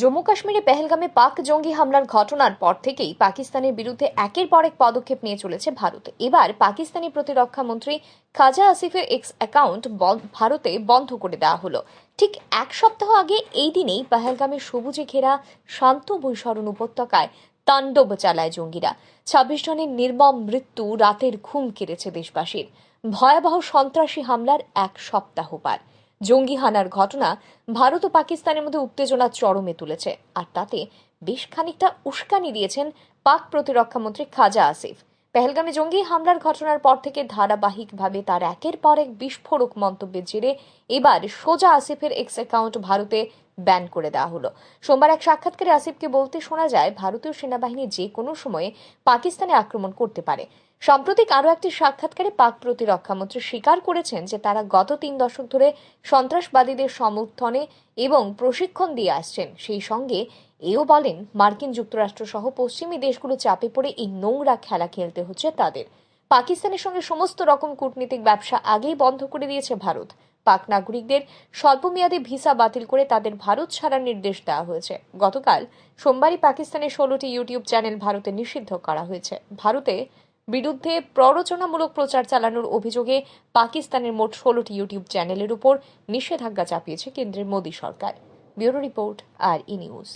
জম্মু কাশ্মীরে পেহেলগামে পাক জঙ্গি হামলার ঘটনার পর থেকেই পাকিস্তানের বিরুদ্ধে একের পর এক পদক্ষেপ নিয়ে চলেছে ভারত। এবার পাকিস্তানি প্রতিরক্ষা মন্ত্রী খাজা আসিফের এক্স অ্যাকাউন্ট ভারতে বন্ধ করে দেওয়া হলো। ঠিক এক সপ্তাহ আগে এই দিনেই পেহেলগামের সবুজে ঘেরা শান্ত বৈশরণ উপত্যকায় তাণ্ডব চালায় জঙ্গিরা। ছাব্বিশ জনের নির্মম মৃত্যু রাতের ঘুম কেড়েছে দেশবাসীর। ভয়াবহ সন্ত্রাসী হামলার এক সপ্তাহ পার। জঙ্গি হানার ঘটনা ভারত ও পাকিস্তানের মধ্যে উত্তেজনা চরমে তুলেছে। আর তাতে বেশ খানিকটা উস্কানি দিয়েছেন পাক প্রতিরক্ষা মন্ত্রী খাজা আসিফ। পেহেলগামে জঙ্গি হামলার ঘটনার পর থেকে ধারাবাহিকভাবে তার একের পর এক বিস্ফোরক মন্তব্যের জেরে এবার সোজা আসিফের এক্স অ্যাকাউন্ট ভারতে ব্যান করে দেওয়া হলো। সোমবার এক সাক্ষাৎকারে আসিফকে বলতে শোনা যায়, ভারতীয় সেনাবাহিনী যে কোনো সময়ে পাকিস্তানে আক্রমণ করতে পারে। সাম্প্রতিক আরও একটি সাক্ষাৎকারে পাক প্রতিরক্ষামন্ত্রী স্বীকার করেছেন যে তারা গত তিন দশক ধরে সন্ত্রাসবাদীদের সমর্থনে এবং প্রশিক্ষণ দিয়ে আসছেন। সেই সঙ্গে এও বলেন, মার্কিন যুক্তরাষ্ট্র সহ পশ্চিমী দেশগুলো চাপে পড়ে এই নোংরা খেলা খেলতে হচ্ছে তাদের। পাকিস্তানের সঙ্গে সমস্ত রকম কূটনীতিক ব্যবসা আগেই বন্ধ করে দিয়েছে ভারত। পাক নাগরিকদের স্বল্পমেয়াদী ভিসা বাতিল করে তাদের ভারত ছাড়ার নির্দেশ দেওয়া হয়েছে। গতকাল সোমবারই পাকিস্তানের ষোলোটি ইউটিউব চ্যানেল ভারতে নিষিদ্ধ করা হয়েছে। ভারতে বিরুদ্ধে প্ররোচনামূলক প্রচার চালানোর অভিযোগে পাকিস্তানের মোট ষোলোটি ইউটিউব চ্যানেলের উপর নিষেধাজ্ঞা চাপিয়েছে কেন্দ্রের মোদী সরকার। Bureau report R E news.